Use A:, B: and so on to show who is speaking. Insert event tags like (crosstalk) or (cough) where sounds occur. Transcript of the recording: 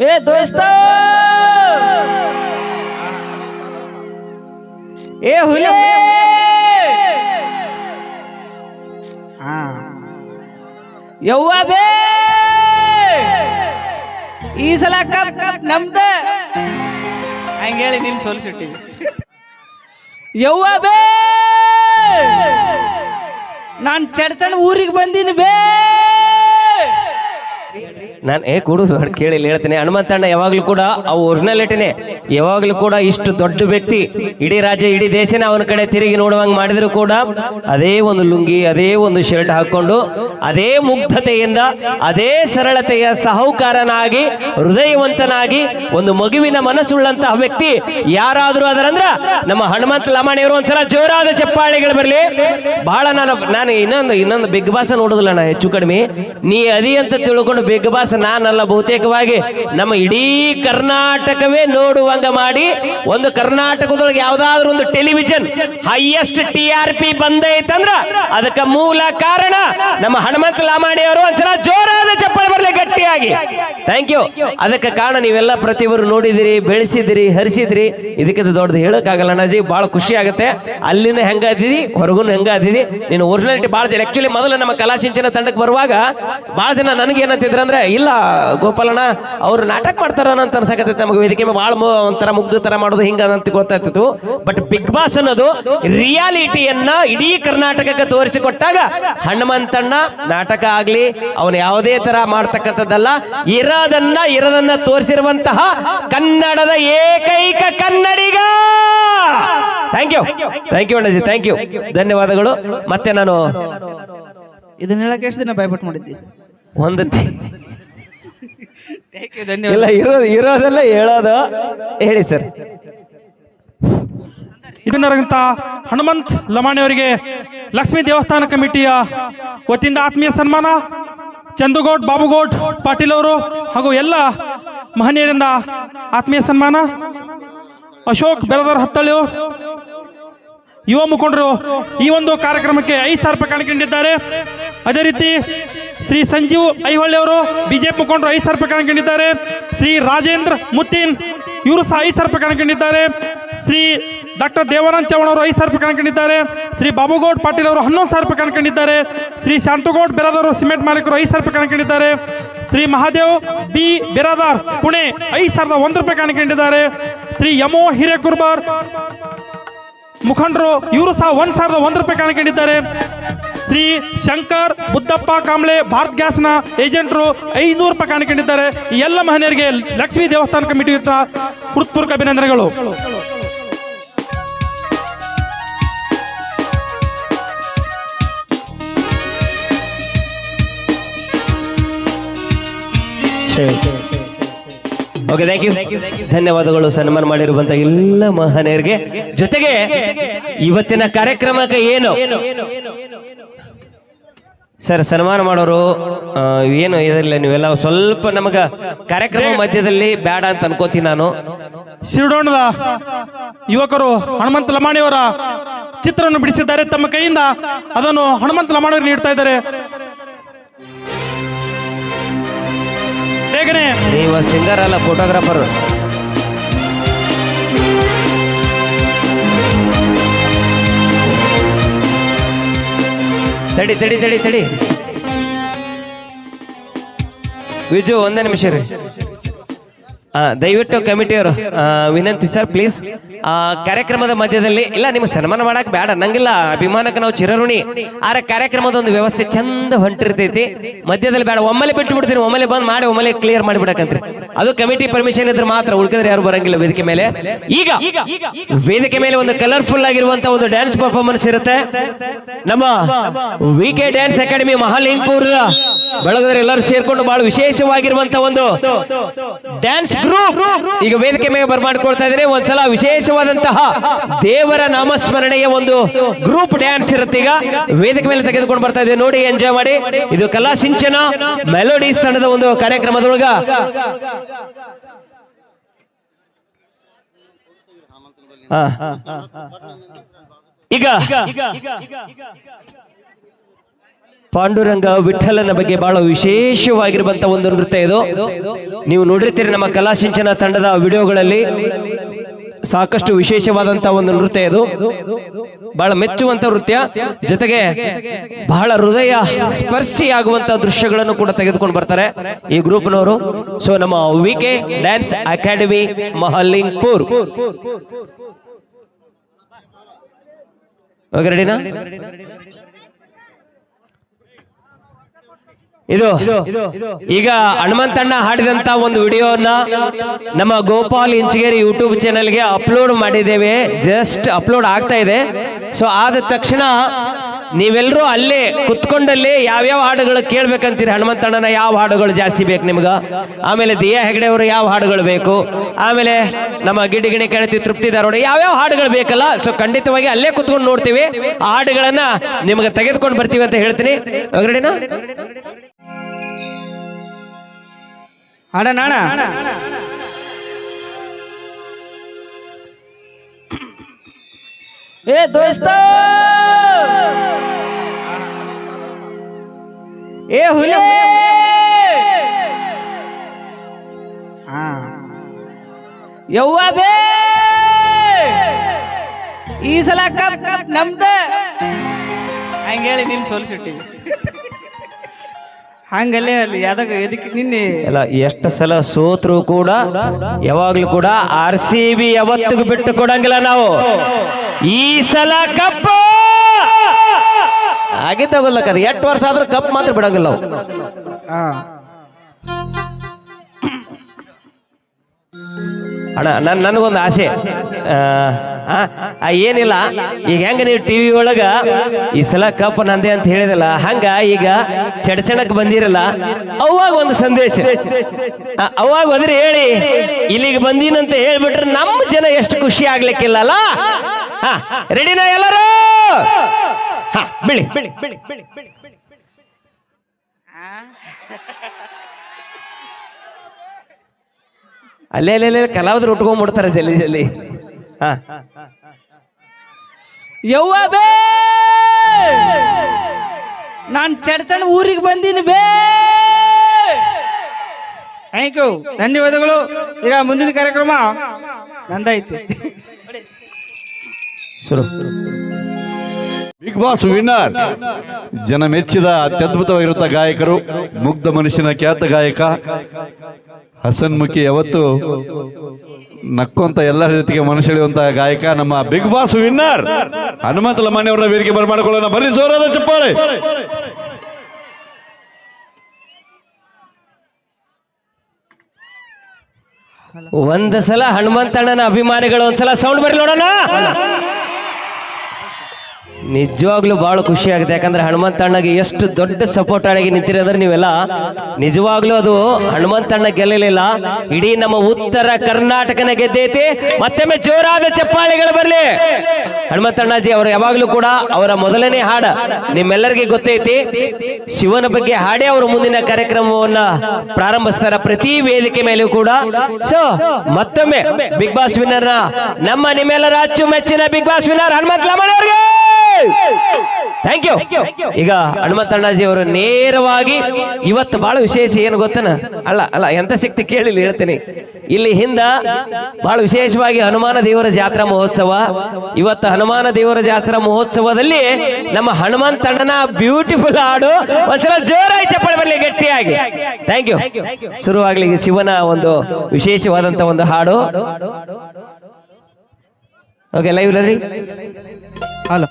A: ಏ ದೋಸ್ತ ಏ ಹುಲಿ ಹಾ ಯವ್ವ ಬೇ ಈ ಸಲ ಕಪ್ ಕಪ್ ನಮ್ದ ಹಂಗೇಳಿ ನೀನ್ ಸೋಲಿಸಿಟ್ಟಿವಿ ಯವ್ವ ಬೇ ನಾನ್ ಚಡ್ಚಣ ಊರಿಗೆ ಬಂದೀನಿ ಬೇ
B: ನಾನು, ಏ, ಕೂಡು ಕೇಳಿ ಹೇಳ್ತೇನೆ. ಹನುಮಂತಣ್ಣ ಯಾವಾಗಲೂ ಕೂಡ ಅವು ಒರಿಜಿನಾಲಿಟಿನೇ ಯಾವಾಗಲೂ ಕೂಡ ಇಷ್ಟು ದೊಡ್ಡ ವ್ಯಕ್ತಿ ಇಡೀ ರಾಜ್ಯ, ಇಡೀ ದೇಶನ ಅವನ ಕಡೆ ತಿರುಗಿ ನೋಡುವಂಗೆ ಮಾಡಿದ್ರು ಕೂಡ ಅದೇ ಒಂದು ಲುಂಗಿ, ಅದೇ ಒಂದು ಶರ್ಟ್ ಹಾಕೊಂಡು ಅದೇ ಮುಗ್ಧತೆಯಿಂದ, ಅದೇ ಸರಳತೆಯ ಸಾಹುಕಾರನಾಗಿ, ಹೃದಯವಂತನಾಗಿ, ಒಂದು ಮಗುವಿನ ಮನಸ್ಸುಳ್ಳಂತಹ ವ್ಯಕ್ತಿ ಯಾರಾದರೂ ಅದರಂದ್ರ ನಮ್ಮ ಹನುಮಂತ ಲಮಾಣಿಯವರು ಒಂದ್ಸಲ ಜೋರಾದ ಚಪ್ಪಾಳೆಗಳು ಬರಲಿ. ಬಹಳ ನಾನು ನಾನು ಇನ್ನೊಂದು ಇನ್ನೊಂದು ಬಿಗ್ ಬಾಸ್ ನೋಡುದಿಲ್ಲ ನಾ ಹೆಚ್ಚು ಕಡಿಮೆ. ನೀ ಅದಿ ಅಂತ ತಿಳ್ಕೊಂಡು ಬಿಗ್ ಬಾಸ್ ನಾನಲ್ಲ ಬಹುತೇಕವಾಗಿ. ನಮ್ಮ ಇಡೀ ಕರ್ನಾಟಕವೇ ನೋಡುವಂಗ ಮಾಡಿ ಒಂದು ಕರ್ನಾಟಕದೊಳಗೆ ಯಾವ್ದಾದ್ರು ಒಂದು television highest T R P ಬಂದೈತಂದ್ರ ಅದಕ್ಕೆ ಮೂಲ ಕಾರಣ ನಮ್ಮ ಹನುಮಂತ ಲಾಮಾಣಿ ಅವರು ಒಂದ್ಸಲ ಜೋರಾದ ಚಪ್ಪಾಳೆ ಬರಲಿ ಗಟ್ಟಿಯಾಗಿ. ಥ್ಯಾಂಕ್ ಯು ಅದಕ್ಕೆ ಕಾರಣ ನೀವೆಲ್ಲ ಪ್ರತಿಯೊಬ್ಬರು ನೋಡಿದಿರಿ, ಬೆಳೆಸಿದಿರಿ, ಹರಿಸಿದ್ರಿ. ಇದಕ್ಕಿಂತ ದೊಡ್ಡದು ಹೇಳಕ್ಕಾಗಲ್ಲ ಅಣ್ಣಾಜಿ ಬಹಳ ಖುಷಿ ಆಗುತ್ತೆ. ಅಲ್ಲಿನ ಹೆಂಗಾದಿದಿ ಹೊರಗೂ ಹೆಂಗಾದಿದಿ ನೀನು ಒರಿಜಿನಾಲಿಟಿ ಭಾಳ ಜನ ಆಕ್ಚುಲಿ ಮೊದಲು ನಮ್ಮ ಕಲಾಸಿಂಚನ ತಂಡಕ್ಕೆ ಬರುವಾಗ ಭಾಳ ಜನ ನನಗೆ ಅಂದ್ರೆ ಇಲ್ಲ ಗೋಪಾಲಣ್ಣ ಅವ್ರು ನಾಟಕ ಮಾಡ್ತಾರ ಅಂತ ಅನ್ಸಕತ್ತೈತೆ ನಮಗೆ. ವೇದಿಕೆ ಭಾಳ ಒಂಥರ ಮುಗ್ಧ ತರ ಮಾಡೋದು ಹಿಂಗ ಅಂತ ಗೊತ್ತಾಯ್ತಿತ್ತು ಬಟ್ ಬಿಗ್ ಬಾಸ್ ಅನ್ನೋದು ರಿಯಾಲಿಟಿಯನ್ನ ಇಡೀ ಕರ್ನಾಟಕಕ್ಕೆ ತೋರಿಸಿಕೊಟ್ಟಾಗ ಹನುಮಂತಣ್ಣ ನಾಟಕ ಆಗ್ಲಿ ಅವನು ಯಾವುದೇ ತರ ಮಾಡ್ತಕ್ಕಂಥದ್ದಲ್ಲ ಇರೋದನ್ನ ಇರದನ್ನ ತೋರಿಸಿರುವಂತಹ ಕನ್ನಡದ ಏಕೈಕ ಕನ್ನಡಿಗ! ಥ್ಯಾಂಕ್ ಯು ಥ್ಯಾಂಕ್ ಯು ಅಣ್ಣಜಿ. ಥ್ಯಾಂಕ್ ಯು ಧನ್ಯವಾದಗಳು. ಮತ್ತೆ ನಾನು
A: ಇದನ್ನ ಹೇಳಕ್ಕೆ ಎಷ್ಟು ದಿನ ಭಯಪಟ್ಟು ಮಾಡಿದ್ದಿ
B: ಇಲ್ಲ ಇರೋದು ಇರೋದೆಲ್ಲ ಹೇಳೋದು. ಹೇಳಿ ಸರ್.
C: ಇದನ್ನರಂತ ಹನುಮಂತ್ ಲಮಾಣಿಯವರಿಗೆ ಲಕ್ಷ್ಮೀ ದೇವಸ್ಥಾನ ಕಮಿಟಿಯ ವತಿಯಿಂದ ಆತ್ಮೀಯ ಸನ್ಮಾನ. ಚಂದುಗೌಡ್ ಬಾಬುಗೌಡ್ ಪಾಟೀಲ್ ಅವರು ಹಾಗೂ ಎಲ್ಲ ಮಹನೀಯರಿಂದ ಆತ್ಮೀಯ ಸನ್ಮಾನ. ಅಶೋಕ್ ಬೆರದರ್ ಹತ್ತಳು ಯುವ ಮುಖಂಡರು ಈ ಒಂದು ಕಾರ್ಯಕ್ರಮಕ್ಕೆ ಐದು ಸಾವಿರ ರೂಪಾಯಿ ಕಾಣಿಕೊಂಡಿದ್ದಾರೆ ಅದೇ ರೀತಿ ಶ್ರೀ ಸಂಜೀವ್ ಐಹೊಳ್ಳಿ ಅವರು ಬಿಜೆಪಿ ಮುಖಂಡರು ಐದು ಸಾವಿರ ರೂಪಾಯಿ ಕಾಣಿಕೊಂಡಿದ್ದಾರೆ ಶ್ರೀ ರಾಜೇಂದ್ರ ಮುತ್ತಿನ್, ಇವರು ಸಹ ಐದು ಸಾವಿರ ರೂಪಾಯಿ ಶ್ರೀ ಡಾಕ್ಟರ್ ದೇವಾನಂದ್ ಚೌಹಾಣ್ ಅವರು ಐದು ಸಾವಿರ ರೂಪಾಯಿ ಶ್ರೀ ಬಾಬುಗೌಡ್ ಪಾಟೀಲ್ ಅವರು ಹನ್ನೊಂದು ಸಾವಿರ ರೂಪಾಯಿ ಕಾಣಿಕೊಂಡಿದ್ದಾರೆ ಶ್ರೀ ಶಾಂತಗೌಡ್ ಬಿರಾದರ್ ಸಿಮೆಂಟ್ ಮಾಲೀಕರು ಐದು ಸಾವಿರ ರೂಪಾಯಿ ಕಾಣಿಕೊಂಡಿದ್ದಾರೆ ಶ್ರೀ ಮಹಾದೇವ್ ಬಿ ಬಿರಾದಾರ್ ಪುಣೆ ಐದು ಸಾವಿರದ ಒಂದು ರೂಪಾಯಿ ಕಾಣಿಕೊಂಡಿದ್ದಾರೆ ಶ್ರೀ ಯಮೋ ಹಿರೇಕುರ್ಬಾರ್ ಮುಖಂಡರು ಇವರು ಸಹ ಒಂದು ಸಾವಿರದ ಒಂದು ರೂಪಾಯಿ ಕಾಣಿಕೊಂಡಿದ್ದಾರೆ ಶ್ರೀ ಶಂಕರ್ ಬುದ್ದಪ್ಪ ಕಾಂಬ್ಳೆ ಭಾರತ್ ಗ್ಯಾಸ್ನ ಏಜೆಂಟರು ಐನೂರು ರೂಪಾಯಿ ಕಾಣಿಕೊಂಡಿದ್ದಾರೆ. ಎಲ್ಲ ಮಹನೀಯರಿಗೆ ಲಕ್ಷ್ಮೀ ದೇವಸ್ಥಾನ ಕಮಿಟಿ ಹೃತ್ಪೂರ್ವಕ ಅಭಿನಂದನೆಗಳು.
B: ಓಕೆ ಥ್ಯಾಂಕ್ ಯು ಧನ್ಯವಾದಗಳು. ಸನ್ಮಾನ ಮಾಡಿರುವಂತ ಎಲ್ಲ ಮಹನೀಯರಿಗೆ. ಜೊತೆಗೆ ಇವತ್ತಿನ ಕಾರ್ಯಕ್ರಮಕ್ಕೆ ಏನು? ಸರ್ ಸನ್ಮಾನ ಮಾಡೋರು ಆ, ಏನು ಇದರಲ್ಲಿ ನೀವೆಲ್ಲ ಸ್ವಲ್ಪ ನಮಗ ಕಾರ್ಯಕ್ರಮ ಮಧ್ಯದಲ್ಲಿ ಬೇಡ ಅಂತ ಅನ್ಕೋತೀನಿ ನಾನು.
C: ಶಿರಡೋಣದ ಯುವಕರು ಹನುಮಂತ ಲಮಾಣಿಯವರ ಚಿತ್ರವನ್ನು ಬಿಡಿಸಿದ್ದಾರೆ. ತಮ್ಮ ಕೈಯಿಂದ ಅದನ್ನು ಹನುಮಂತ ಲಮಾಣಿಯವರು ನೀಡ್ತಾ ಇದ್ದಾರೆ. ಬೇಗನೆ.
B: ನೀವು ಸಿಂಗರ್ ಅಲ್ಲ ಫೋಟೋಗ್ರಾಫರ್ ತಡಿ ತಡಿ ತಡಿ ತಡಿ. ವಿಜು, ಒಂದೇ ನಿಮಿಷ ರೀ ದಯವಿಟ್ಟು ಕಮಿಟಿಯವರು ವಿನಂತಿ ಸರ್ ಪ್ಲೀಸ್ ಕಾರ್ಯಕ್ರಮದ ಮಧ್ಯದಲ್ಲಿ, ಇಲ್ಲ, ನಿಮ್ಗೆ ಸನ್ಮಾನ ಮಾಡಕ್ ಬೇಡ, ನಂಗಿಲ್ಲ, ಅಭಿಮಾನಕ್ಕೆ ನಾವು ಚಿರಋಣಿ. ಆದ್ರೆ ಕಾರ್ಯಕ್ರಮದ ಒಂದು ವ್ಯವಸ್ಥೆ ಚಂದ ಹೊಂಟಿರ್ತೈತಿ. ಮಧ್ಯದಲ್ಲಿ ಬೇಡ, ಒಮ್ಮೆಲೆ ಬಿಟ್ಟು ಬಿಡ್ತೀನಿ ಒಮ್ಮೆಲೆ ಬಂದ್ ಮಾಡಿ, ಒಮ್ಮೆಲೆ ಕ್ಲಿಯರ್ ಮಾಡಿಬಿಡಕಂತ್ರಿ. ಅದು ಕಮಿಟಿ ಪರ್ಮಿಷನ್ ಇದ್ರೆ ಮಾತ್ರ, ಉಳ್ಕಿದ್ರೆ ಯಾರು ಬರಂಗಿಲ್ಲ ವೇದಿಕೆ ಮೇಲೆ. ಈಗ ವೇದಿಕೆ ಮೇಲೆ ಒಂದು ಕಲರ್ಫುಲ್ ಆಗಿರುವಂತ ಒಂದು ಡ್ಯಾನ್ಸ್ ಪರ್ಫಾರ್ಮೆನ್ಸ್ ಇರುತ್ತೆ. ನಮ್ಮ ವಿ ಕೆ ಡ್ಯಾನ್ಸ್ ಅಕಾಡೆಮಿ ಮಹಾಲಿಂಗ್ಪುರದ ಬೆಳಗದ್ರೆ ಎಲ್ಲರೂ ಸೇರ್ಕೊಂಡು ಬಹಳ ವಿಶೇಷವಾಗಿರುವಂತ ಒಂದು ಡ್ಯಾನ್ಸ್ ಗ್ರೂಪ್ ಈಗ ವೇದಿಕೆ ಮೇಲೆ ಬರ್ಮಾಡ್ಕೊಳ್ತಾ ಇದ್ರೆ ಒಂದ್ಸಲ ವಿಶೇಷವಾದಂತಹ ದೇವರ ನಾಮಸ್ಮರಣೆಯ ಒಂದು ಗ್ರೂಪ್ ಡ್ಯಾನ್ಸ್ ಇರುತ್ತೆ. ಈಗ ವೇದಿಕೆ ಮೇಲೆ ತೆಗೆದುಕೊಂಡು ಬರ್ತಾ ಇದೆ ನೋಡಿ ಎಂಜಾಯ್ ಮಾಡಿ. ಇದು ಕಲಾ ಸಿಂಚನ ಮೆಲೋಡೀಸ್ ತಂಡದ ಒಂದು ಕಾರ್ಯಕ್ರಮದೊಳಗ. ಈಗ. ಪಾಂಡುರಂಗ ವಿಠಲನ ಬಗ್ಗೆ ಬಹಳ ವಿಶೇಷವಾಗಿರುವಂತ ಒಂದು ನೃತ್ಯ ಇದು. ನೀವು ನೋಡಿರ್ತೀರಿ ನಮ್ಮ ಕಲಾಸಿಂಚನ ತಂಡದ ವಿಡಿಯೋಗಳಲ್ಲಿ. ಸಾಕಷ್ಟು ವಿಶೇಷವಾದಂತ ಒಂದು ನೃತ್ಯ ಇದು. ಬಹಳ ಮೆಚ್ಚುವಂತ ನೃತ್ಯ. ಜೊತೆಗೆ ಬಹಳ ಹೃದಯ ಸ್ಪರ್ಶಿಯಾಗುವಂತ ದೃಶ್ಯಗಳನ್ನು ಕೂಡ ತೆಗೆದುಕೊಂಡು ಬರ್ತಾರೆ ಈ ಗ್ರೂಪ್ನವರು. ಸೊ ನಮ್ಮ V K dance academy Mahalingpur okay ರೆಡಿನಾ ಇದು ಈಗ ಹನುಮಂತಣ್ಣ ಹಾಡಿದಂತ ಒಂದು ವಿಡಿಯೋನ ನಮ್ಮ ಗೋಪಾಲ್ ಇಂಚಗೇರಿ ಯೂಟ್ಯೂಬ್ ಚಾನೆಲ್ಗೆ ಅಪ್ಲೋಡ್ ಮಾಡಿದ್ದೇವೆ. ಜಸ್ಟ್ ಅಪ್ಲೋಡ್ ಆಗ್ತಾ ಇದೆ. ಸೊ ಆದ ತಕ್ಷಣ ನೀವೆಲ್ಲರೂ ಅಲ್ಲೇ ಕುತ್ಕೊಂಡಲ್ಲಿ ಯಾವ್ಯಾವ ಹಾಡುಗಳು ಕೇಳ್ಬೇಕಂತೀರಿ? ಹನುಮಂತಣ್ಣನ ಯಾವ ಹಾಡುಗಳು ಜಾಸ್ತಿ ಬೇಕು ನಿಮ್ಗೆ? ಆಮೇಲೆ ದಿಯಾ ಹೆಗಡೆ ಅವರು ಯಾವ ಹಾಡುಗಳು ಬೇಕು? ಆಮೇಲೆ ನಮ್ಮ ಗಿಡಗಿಣಿ ಕೆಳತಿ ತೃಪ್ತಿ ಧಾರವಾಡ ಯಾವ್ಯಾವ ಹಾಡುಗಳು ಬೇಕಲ್ಲ? ಸೊ ಖಂಡಿತವಾಗಿ ಅಲ್ಲೇ ಕುತ್ಕೊಂಡು ನೋಡ್ತೀವಿ. ಆ ಹಾಡುಗಳನ್ನ ನಿಮ್ಗೆ ತೆಗೆದುಕೊಂಡು ಬರ್ತೀವಿ ಅಂತ ಹೇಳ್ತೀನಿ. ರೆಡಿನಾ
A: ಹಾಡೋಣ ಏ ದೋಸ್ತ ಏ ಹುಲಿ ಹಾ ಯವ್ವ ಬೇ ಈ ಸಲ ಕಪ್ ಕಪ್ ನಮ್ದ ಹಂಗೇಳಿ ನಿನ್ ಸೋಲ್ಸಿಟ್ಟಿವಿ ಹಂಗಲ್ಲೇ ಅಲ್ಲಿ ನಿನ್ನೆ
B: ಎಲ್ಲ ಎಷ್ಟು ಸಲ ಸೋತ್ರು ಕೂಡ ಯಾವಾಗ್ಲೂ ಕೂಡ ಆರ್ ಸಿ ಬಿ ಯಾವತ್ತಿಗೂ ಬಿಟ್ಟು ಕೊಡಂಗಿಲ್ಲ ನಾವು. ಈ ಸಲ ಕಪ್ ಹಾಗೆ ಕದ ಎಷ್ಟು ವರ್ಷ ಆದ್ರೂ ಕಪ್ ಮಾತ್ರ ಬಿಡಂಗಿಲ್ಲ ನಾವು.
A: ಹಾ.
B: ಅಣ್ಣ ನನ್ ನನಗೊಂದು ಆಸೆ. ಆ, ಏನಿಲ್ಲ. ಈಗ ಹೆಂಗ ನೀವು ಟಿವಿ ಒಳಗ ಈ ಸಲ ಕಪ್ಪ ನಂದೆ ಅಂತ ಹೇಳಿದಲ್ಲ ಹಂಗ ಈಗ ಚಡಚಣಕ್ ಬಂದಿರಲ್ಲ ಅವಾಗ ಒಂದು ಸಂದೇಶ. ಅವಾಗ ಹೋದ್ರೆ ಹೇಳಿ ಇಲ್ಲಿಗೆ ಬಂದೀನಂತ ಹೇಳ್ಬಿಟ್ರೆ ನಮ್ಮ ಜನ ಎಷ್ಟು ಖುಷಿ ಆಗ್ಲಿಕ್ಕಿಲ್ಲಲ್ಲ? ಹಾ ರೆಡಿನಾ ಎಲ್ಲರೂ? ಹಾ ಬಿಳಿ. ಬಿಳಿ ಬಿಳಿ ಬಿಳಿ ಬಿಳಿ (laughs) ಅಲ್ಲೇ ಅಲ್ಲೇ ಅಲ್ಲೇ ಕಲಾವಿದ್ರು ಉಟ್ಕೊಂಡ್ಬಿಡ್ತಾರೆ ಜಲ್ದಿ ಜಲ್ದಿ. ಹಾ.
A: ಯವ್ವ ಬೇ! ನಾನ್ ಚಡ್ಚಣ ಊರಿಗೆ ಬಂದೀನಿ ಬೇ! ಥ್ಯಾಂಕ್ ಯು ಧನ್ಯವಾದಗಳು. ಈಗ ಮುಂದಿನ ಕಾರ್ಯಕ್ರಮ
B: ನಂದಾಯ್ತು.
D: Bigg Boss winner. ಜನ ಮೆಚ್ಚಿದ ಅತ್ಯದ್ಭುತವಾಗಿರುತ್ತ ಗಾಯಕರು ಮುಗ್ಧ ಮನುಷ್ಯನ ಖ್ಯಾತ ಗಾಯಕ. ಹಸನ್ಮುಖಿ ಯಾವತ್ತು ನಕ್ಕೊಂತ ಎಲ್ಲರ ಜೊತೆಗೆ ಮನಸೆಳೆಯುವಂತ ಗಾಯಕ ನಮ್ಮ ಬಿಗ್ ಬಾಸ್ ವಿನ್ನರ್ ಹನುಮಂತ ಲಮಾಣಿಯವರ ವೇದಿಕೆ ಬರಮಾಡಿಕೊಳ್ಳೋಣ ಬರೀ ಜೋರಾದ ಚಪ್ಪಾಳೆ.
B: ಒಂದ್ ಸಲ ಹನುಮಂತಣ್ಣನ ಅಭಿಮಾನಿಗಳು ಒಂದ್ಸಲ ಸೌಂಡ್ ಬರ್ಲಿ ನೋಡೋಣ. ನಿಜವಾಗ್ಲೂ ಬಹಳ ಖುಷಿ ಆಗುತ್ತೆ. ಯಾಕಂದ್ರೆ ಹನುಮಂತಣ್ಣಗೆ ಎಷ್ಟು ದೊಡ್ಡ ಸಪೋರ್ಟ್ ಆಗಿ ನಿಂತಿರೋದ್ರೆ ನೀವೆಲ್ಲ. ನಿಜವಾಗ್ಲೂ ಅದು ಹನುಮಂತಣ್ಣ ಗೆಲ್ಲಲಿಲ್ಲ. ಇಡೀ ನಮ್ಮ ಉತ್ತರ ಕರ್ನಾಟಕನ ಗೆದ್ದೈತಿ. ಮತ್ತೊಮ್ಮೆ ಜೋರಾದ ಚಪ್ಪಾಳೆಗಳು ಬರಲಿ. ಹನುಮಂತಣ್ಣಾಜಿ ಅವರು ಯಾವಾಗ್ಲೂ ಕೂಡ ಅವರ ಮೊದಲನೇ ಹಾಡ ನಿಮ್ಮೆಲ್ಲರಿಗೆ ಗೊತ್ತೈತಿ. ಶಿವನ ಬಗ್ಗೆ ಹಾಡೇ ಅವರು ಮುಂದಿನ ಕಾರ್ಯಕ್ರಮವನ್ನ ಪ್ರಾರಂಭಿಸ್ತಾರ ಪ್ರತಿ ವೇದಿಕೆ ಮೇಲೂ ಕೂಡ. ಸೊ ಮತ್ತೊಮ್ಮೆ ಬಿಗ್ ಬಾಸ್ ವಿನ್ನರ್ ನಮ್ಮ ನಿಮ್ಮೆಲ್ಲರ ಅಚ್ಚುಮೆಚ್ಚಿನ big Boss winner Hanumantha ಲಾಮಣ್ಣ thank you ಈಗ ಹನುಮಂತಣ್ಣಾಜಿ ಅವರು ನೇರವಾಗಿ ಇವತ್ತು ಬಹಳ ವಿಶೇಷ ಏನು ಗೊತ್ತನ? ಅಲ್ಲ ಅಲ್ಲ ಎಂತ ಶಕ್ತಿ ಕೇಳಿಲ್ಲ ಹೇಳ್ತೀನಿ. ಇಲ್ಲಿ ಹಿಂದ ಬಹಳ ವಿಶೇಷವಾಗಿ ಹನುಮಾನ ದೇವರ ಜಾತ್ರಾ ಮಹೋತ್ಸವ. ಇವತ್ತು ಹನುಮಾನ ದೇವರ ಜಾತ್ರಾ ಮಹೋತ್ಸವದಲ್ಲಿ ನಮ್ಮ ಹನುಮಂತಣ್ಣನ ಬ್ಯೂಟಿಫುಲ್ ಹಾಡು ಒಂದ್ಸಲ ಜೋರಾಗಿ ಚಪ್ಪಾಳೆ ಬರಲಿ ಗಟ್ಟಿಯಾಗಿ. ಥ್ಯಾಂಕ್ ಯು ಶುರುವಾಗ್ಲಿ ಶಿವನ ಒಂದು ವಿಶೇಷವಾದಂತ ಒಂದು ಹಾಡು. Okay live